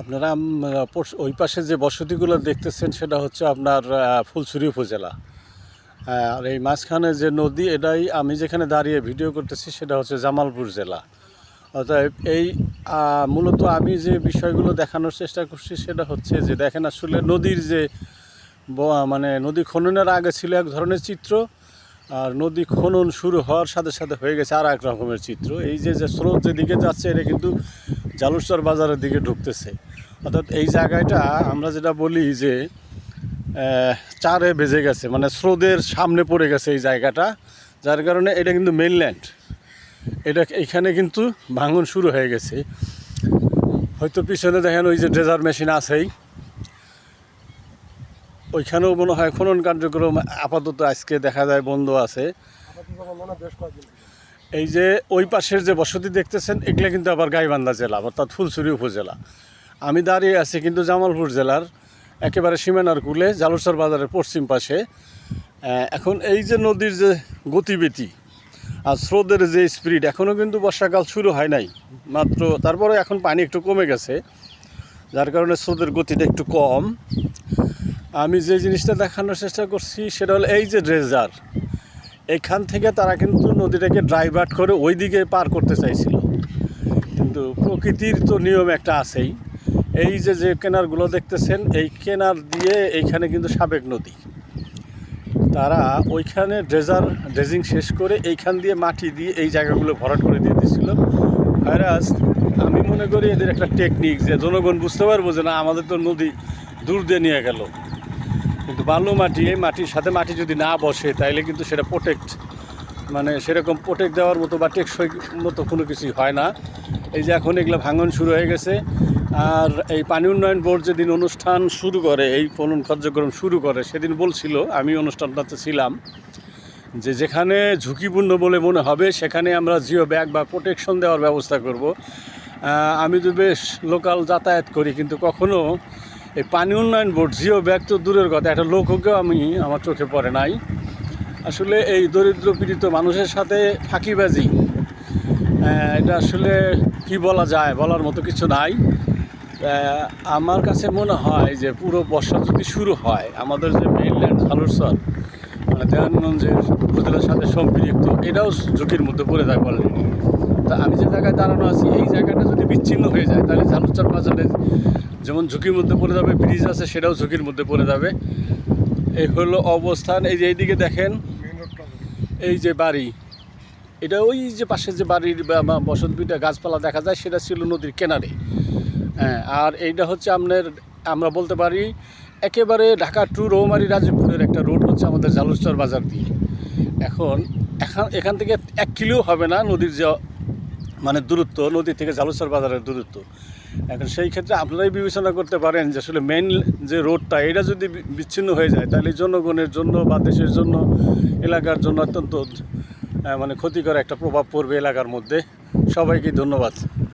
আপনারা ওই পাশে যে বসতিগুলো দেখতেছেন, সেটা হচ্ছে আপনার ফুলছড়ি উপজেলা। আর এই মাঝখানে যে নদী, এটাই আমি যেখানে দাঁড়িয়ে ভিডিও করতেছি, সেটা হচ্ছে জামালপুর জেলা। অতএব এই মূলত আমি যে বিষয়গুলো দেখানোর চেষ্টা করছি, সেটা হচ্ছে যে দেখেন আসলে নদীর যে মানে নদী খননের আগে ছিল এক ধরনের চিত্র, আর নদী খনন শুরু হওয়ার সাথে সাথে হয়ে গেছে আর এক রকমের চিত্র। এই যে যে স্রোত যেদিকে যাচ্ছে, এটা কিন্তু জালুসর বাজারের দিকে ঢুকতেছে। অর্থাৎ এই জায়গাটা আমরা যেটা বলি যে চারে বেজে গেছে মানে স্রোতের সামনে পড়ে গেছে এই জায়গাটা, যার কারণে এটা কিন্তু মেনল্যান্ড এটা এখানে কিন্তু ভাঙন শুরু হয়ে গেছে। হয়তো পিছনে দেখেন ওই যে ড্রেজার মেশিন আছেই। ওইখানেও মনে হয় খনন কার্যক্রম আপাতত আজকে দেখা যায় বন্ধ আছে। এই যে ওই পাশের যে বসতি দেখতেছেন, এগুলো কিন্তু আবার গাইবান্ধা জেলা, অর্থাৎ ফুলছড়ি উপজেলা। আমি দাঁড়িয়ে আছি কিন্তু জামালপুর জেলার একেবারে সীমানার কুলে জালুসর বাজারের পশ্চিম পাশে। এখন এই যে নদীর যে গতিবিধি আর স্রোতের যে স্পিড এখনও কিন্তু বর্ষাকাল শুরু হয় নাই, মাত্র তারপরে এখন পানি একটু কমে গেছে, যার কারণে স্রোতের গতিটা একটু কম। আমি যে জিনিসটা দেখানোর চেষ্টা করছি, সেটা হলো এই যে ড্রেজার এখান থেকে তারা কিন্তু নদীটাকে ড্রাইভার্ট করে ওই দিকে পার করতে চাইছিল। কিন্তু প্রকৃতির তো নিয়ম একটা আছেই। এই যে যে কেনারগুলো দেখতেছেন, এই কেনার দিয়ে এইখানে কিন্তু সাবেক নদী। তারা ওইখানে ড্রেজার, ড্রেজিং শেষ করে এইখান দিয়ে মাটি দিয়ে এই জায়গাগুলো ভরাট করে দিয়ে দিয়েছিল। ভাইরাস, আমি মনে করি এদের একটা টেকনিক যে জনগণ বুঝতে পারব যে না, আমাদের তো নদী দূর দিয়ে নিয়ে গেল। কিন্তু বালু মাটি, এই মাটির সাথে মাটি যদি না বসে, তাইলে কিন্তু সেটা প্রোটেক্ট মানে সেরকম প্রোটেক্ট দেওয়ার মতো বা টেকসই মতো কোনো কিছুই হয় না। এই যে এখন এগুলো ভাঙন শুরু হয়ে গেছে, আর এই পানি উন্নয়ন বোর্ড যেদিন অনুষ্ঠান শুরু করে, এই ফলন কার্যক্রম শুরু করে, সেদিন বলছিল, আমি অনুষ্ঠানটাতে ছিলাম, যে যেখানে ঝুঁকিপূর্ণ বলে মনে হবে, সেখানে আমরা জিও ব্যাগ বা প্রোটেকশন দেওয়ার ব্যবস্থা করব। আমি তো বেশ লোকাল যাতায়াত করি, কিন্তু কখনো এই পানি উন্নয়ন বোর্ড, জিও ব্যাগ তো দূরের কথা, একটা লোককেও আমি আমার চোখে পড়ে নাই। আসলে এই দরিদ্র পীড়িত মানুষের সাথে ফাঁকিবাজি এটা আসলে কি বলা যায়, বলার মতো কিছু নাই। আমার কাছে মনে হয় যে পুরো বর্ষা যদি শুরু হয়, আমাদের যে মেইনল্যান্ড ঝালুরসর মানে দেওয়ানগঞ্জের উপজেলার সাথে সম্পৃক্ত, এটাও ঝুঁকির মধ্যে পড়ে থাকবে অলরেডি তা আমি যে জায়গায় দাঁড়ানো আছি, এই জায়গাটা যদি বিচ্ছিন্ন হয়ে যায়, তাহলে ঝালুরচর বাজারে যেমন ঝুঁকির মধ্যে পড়ে যাবে, ব্রিজ আছে সেটাও ঝুঁকির মধ্যে পড়ে যাবে। এই হলো অবস্থান, এই যে এইদিকে দেখেন, এই যে বাড়ি, এটা ওই যে পাশের যে বাড়ির বা- বা বসতভিটা গাছপালা দেখা যায়, সেটা ছিল নদীর কিনারে। হ্যাঁ আর এইটা হচ্ছে আপনার, আমরা বলতে পারি একেবারে ঢাকা টু রৌমারি রাজীবপুরের একটা রোড হচ্ছে আমাদের জালুস্টার বাজার দিয়ে। এখন, এখান এখান থেকে এক কিলো হবে না নদীর যে মানে দূরত্ব, নদী থেকে জালুসার বাজারের দূরত্ব। এখন সেই ক্ষেত্রে আপনারাই বিবেচনা করতে পারেন যে আসলে মেইন যে রোডটা এটা যদি বিচ্ছিন্ন হয়ে যায়, তাহলে জনগণের জন্য বা দেশের জন্য এলাকার জন্য অত্যন্ত মানে ক্ষতিকর একটা প্রভাব পড়বে এলাকার মধ্যে। সবাইকে ধন্যবাদ।